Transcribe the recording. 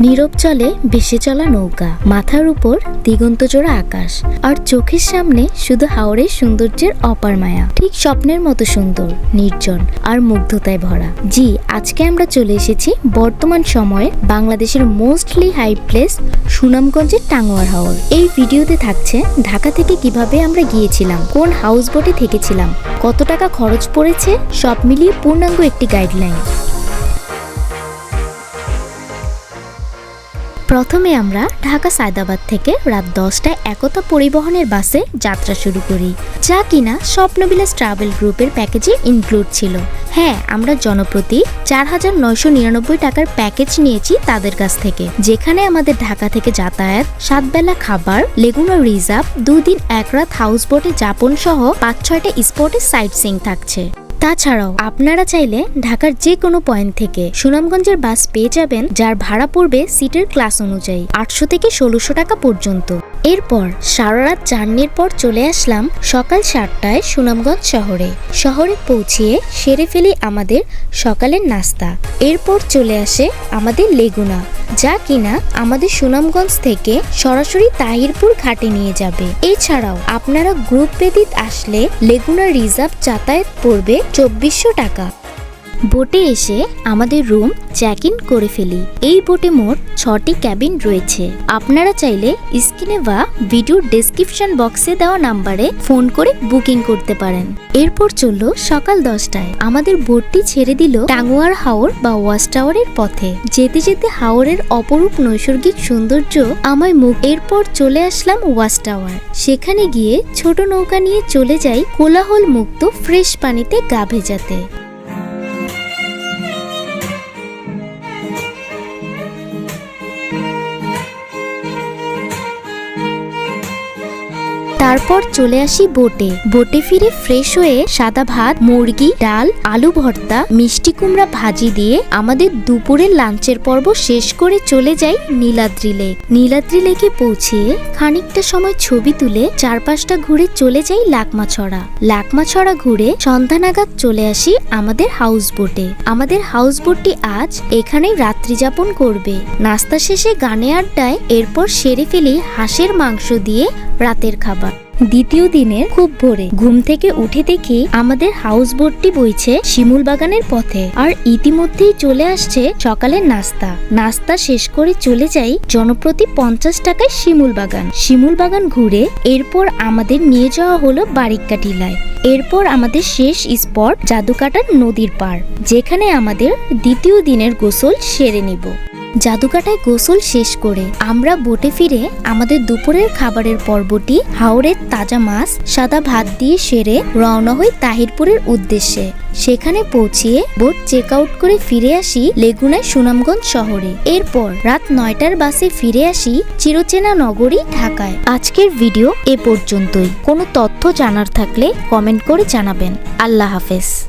নীরব চলে ভেসে চলা নৌকা। মাথার উপর দিগন্তজোড়া আকাশ। আর চোখের সামনে শুধু হাওড়ের সৌন্দর্যের অপার মায়া। ঠিক স্বপ্নের মতো সুন্দর, নির্জন আর মুগ্ধতায় ভরা। জি, আজকে আমরা চলে এসেছি বর্তমান সময়ে বাংলাদেশের মোস্টলি হাই প্লেস সুনামগঞ্জের টাঙ্গুয়ার হাওর। এই ভিডিওতে থাকছে ঢাকা থেকে কীভাবে আমরা গিয়েছিলাম, কোন হাউস বোটে থেকেছিলাম, কত টাকা খরচ পড়েছে, সব মিলিয়ে পূর্ণাঙ্গ একটি গাইডলাইন। প্রথমে আমরা ঢাকা সায়দাবাদ থেকে রাত দশটায় একতা পরিবহনের বাসে যাত্রা শুরু করি, যা কিনা স্বপ্নবিলাস ট্রাভেল গ্রুপের প্যাকেজে ইনক্লুড ছিল। হ্যাঁ আমরা জনপ্রতি চার হাজার নয়শো নিরানব্বই টাকার প্যাকেজ নিয়েছি তাদের কাছ থেকে। যেখানে আমাদের ঢাকা থেকে যাতায়াত, সাতবেলা খাবার লেগুনা রিজার্ভ দুদিন এক রাত হাউস বোটে যাপন সহ পাঁচ ছয়টা স্পটে সাইট সিং থাকছে। তাছাড়াও আপনারা চাইলে ঢাকার যে কোনো পয়েন্ট থেকে সুনামগঞ্জের বাস পেয়ে যাবেন, যার ভাড়া পড়বে সিটের ক্লাস অনুযায়ী আটশো থেকে ষোলোশো টাকা পর্যন্ত। এরপর সারা রাত জার্নির পর চলে আসলাম সকাল সাতটায় সুনামগঞ্জ শহরে। শহরে পৌঁছিয়ে সেরে ফেলি আমাদের সকালের নাস্তা। এরপর চলে আসে আমাদের লেগুনা, যা কিনা আমাদের সুনামগঞ্জ থেকে সরাসরি তাহিরপুর ঘাটে নিয়ে যাবে। এছাড়াও আপনারা গ্রুপ বেদিত আসলে লেগুনা রিজার্ভ যাতায়াত পড়বে চব্বিশশো টাকা। বোটে এসে আমাদের রুম চেক ইন করে ফেলি। এই বোটে মোট ছটি ক্যাবিন রয়েছে। আপনারা চাইলে স্ক্রিনে বা ভিডিওর ডেসক্রিপশন বক্সে দেওয়া নাম্বারে ফোন করে বুকিং করতে পারেন। এরপর চলল সকাল দশটায়। আমাদের বোটটি ছেড়ে দিল টাঙ্গুয়ার হাওর বা ওয়াচ টাওয়ারের পথে। যেতে যেতে হাওরের অপরূপ নৈসর্গিক সৌন্দর্য আমায় মুখ এরপর চলে আসলাম ওয়াচ টাওয়ার। সেখানে গিয়ে ছোট নৌকা নিয়ে চলে যাই কোলাহল মুক্ত ফ্রেশ পানিতে গা ভেজাতে। তারপর চলে আসি বোটে। বোটে ফিরে ফ্রেশ হয়ে সাদা ভাত, মুরগি, ডাল, আলু ভর্তা, মিষ্টি কুমড়া ভাজি দিয়ে আমাদের দুপুরের লাঞ্চের পর্ব শেষ করে চলে যাই নীলাদ্রি লেক। নীলাদ্রি লেকে পৌঁছিয়ে খানিকটা সময় ছবি তুলে চারপাশটা ঘুরে চলে যাই লাকমাছড়া। লাকমাছড়া ঘুরে সন্ধ্যা নাগাদ চলে আসি আমাদের হাউস বোটে আমাদের হাউস বোটটি আজ এখানেই রাত্রি যাপন করবে। নাস্তা শেষে গানে আড্ডায় এরপর সেরে ফেলি হাঁসের মাংস দিয়ে রাতের খাবার। দ্বিতীয় দিনের খুব ভোরে ঘুম থেকে উঠে দেখি আমাদের হাউস বোটটি বইছে শিমুল বাগানের পথে। আর ইতিমধ্যেই চলে আসছে সকালের নাস্তা। নাস্তা শেষ করে চলে যাই জনপ্রতি পঞ্চাশ টাকায় শিমুল বাগান। শিমুল বাগান ঘুরে এরপর আমাদের নিয়ে যাওয়া হলো বারিক্কা টিলায় এরপর আমাদের শেষ স্পট জাদুকাটার নদীর পার যেখানে আমাদের দ্বিতীয় দিনের গোসল সেরে নিব। জাদুকাটায় গোসল শেষ করে আমরা বোটে ফিরে আমাদের দুপুরের খাবারের পর্বটি, হাওড়ের তাজা মাছ, সাদা ভাত দিয়ে সেরে রওনা হই তাহিরপুরের উদ্দেশ্যে। সেখানে পৌঁছিয়ে বোট চেক আউট করে ফিরে আসি লেগুনায় সুনামগঞ্জ শহরে। এরপর রাত নয়টার বাসে ফিরে আসি চিরচেনা নগরী ঢাকায়। আজকের ভিডিও এ পর্যন্তই। কোনো তথ্য জানার থাকলে কমেন্ট করে জানাবেন। আল্লাহ হাফেজ।